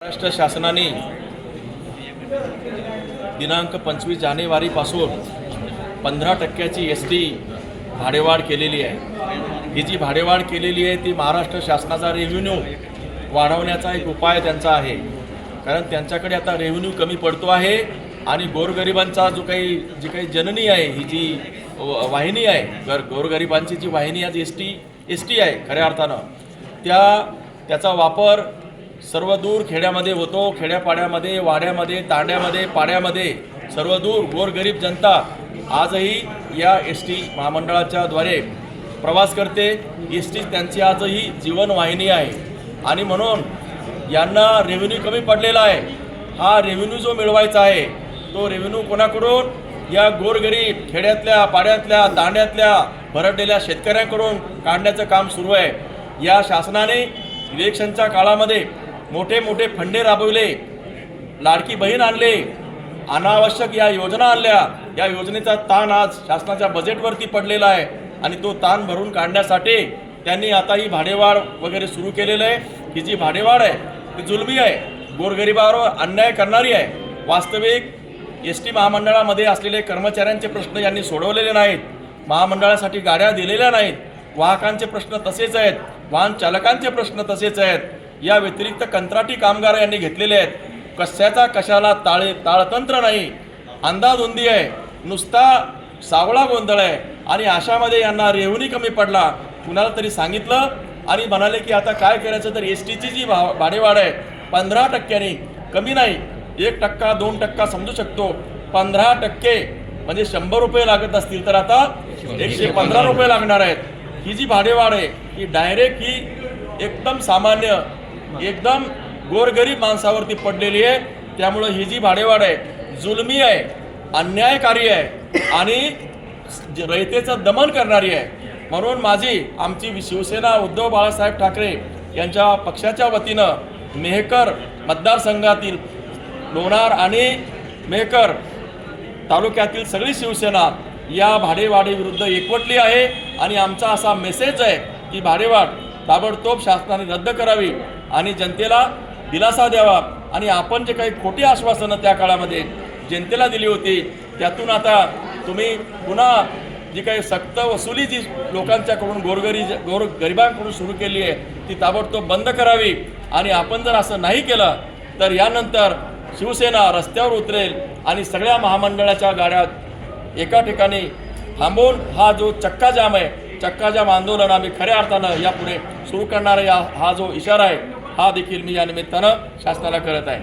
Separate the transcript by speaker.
Speaker 1: महाराष्ट्र शासनाने दिनांक पंचवीस जानेवारीपासून पंधरा टक्क्याची एस टी भाडेवाढ केलेली आहे. ही जी भाडेवाढ केलेली आहे ती महाराष्ट्र शासनाचा रेव्हेन्यू वाढवण्याचा एक उपाय त्यांचा आहे. कारण त्यांच्याकडे आता रेव्हेन्यू कमी पडतो आहे आणि गोरगरिबांचा जो काही जी काही जननी आहे ही जी व- वाहिनी आहे गर गोरगरिबांची जी वाहिनी आज एस टी एस टी आहे खऱ्या अर्थानं त्या त्याचा वापर सर्व दूर खेड्यामध्ये होतो खेड्यापाड्यामध्ये वाड्यामध्ये तांड्यामध्ये पाड्यामध्ये. सर्व दूर गोरगरीब जनता आजही या एस टी महामंडळाच्या द्वारे प्रवास करते. एस टी त्यांची आजही जीवनवाहिनी आहे. आणि म्हणून यांना रेव्हेन्यू कमी पडलेला आहे. हा रेव्हेन्यू जो मिळवायचा आहे तो रेव्हेन्यू कोणाकडून? या गोरगरीब खेड्यातल्या पाड्यातल्या तांड्यातल्या भरडलेल्या शेतकऱ्यांकडून काढण्याचं काम सुरू आहे. या शासनाने इलेक्शनच्या काळामध्ये मोठे मोठे फंडे राबवले. लाडकी बहीण आणले. अनावश्यक या योजना आणल्या. या योजनेचा ताण आज शासनाच्या बजेटवरती पडलेला आहे आणि तो ताण भरून काढण्यासाठी त्यांनी आता ही भाडेवाढ वगैरे सुरू केलेलं आहे. ही जी भाडेवाढ आहे ती जुलमी आहे. गोरगरिबावर अन्याय करणारी आहे. वास्तविक एस टी महामंडळामध्ये असलेले कर्मचाऱ्यांचे प्रश्न यांनी सोडवलेले नाहीत. महामंडळासाठी गाड्या दिलेल्या नाहीत. वाहकांचे प्रश्न तसेच आहेत. वाहन चालकांचे प्रश्न तसेच आहेत. या व्यतिरिक्त कंत्राटी कामगार यांनी घेतलेले आहेत. कशाचा कशाला ताळे ताळतंत्र नाही. अंदाधुंदी आहे. नुसता सावळा गोंधळ आहे. आणि अशामध्ये यांना रेव्हन्यू कमी पडला. कुणाला तरी सांगितलं? आणि म्हणाले की आता काय करायचं तर एस टीची जी भा भाडेवाढ आहे पंधरा टक्क्यांनी कमी नाही. एक टक्का दोन टक्का समजू शकतो. पंधरा टक्के म्हणजे शंभर रुपये लागत असतील तर आता एकशे पंधरा रुपये लागणार आहेत. ही जी भाडेवाढ आहे ही डायरेक्ट ही एकदम सामान्य एकदम गोरगरीब माणसावरती पडलेली आहे. त्यामुळं ही जी भाडेवाढ आहे जुलमी आहे अन्यायकारी आहे आणि रयतेचं दमन करणारी आहे. म्हणून माझी आमची शिवसेना उद्धव बाळासाहेब ठाकरे यांच्या पक्षाच्या वतीनं मेहकर मतदारसंघातील लोणार आणि मेहकर तालुक्यातील सगळी शिवसेना या भाडेवाढीविरुद्ध एकवटली आहे. आणि आमचा असा मेसेज आहे की भाडेवाढ ताबडतोब शासनाने रद्द करावी आणि जनतेला दिलासा द्यावा. आणि आपण जे काही खोटी आश्वासनं त्या काळामध्ये जनतेला दिली होती त्यातून आता तुम्ही पुन्हा जी काही सक्त वसुली जी लोकांच्याकडून गोरगरी गोर गरिबांकडून सुरू केली आहे ती ताबडतोब बंद करावी. आणि आपण जर असं नाही केलं तर यानंतर शिवसेना रस्त्यावर उतरेल आणि सगळ्या महामंडळाच्या गाड्या एका ठिकाणी थांबवून हा जो चक्का जाम आहे चक्का जाम आंदोलन आम्ही खऱ्या अर्थानं यापुढे सुरू करणारा या हा जो इशारा आहे हा देखील मी या निमित्तानं शासनाला करत आहे.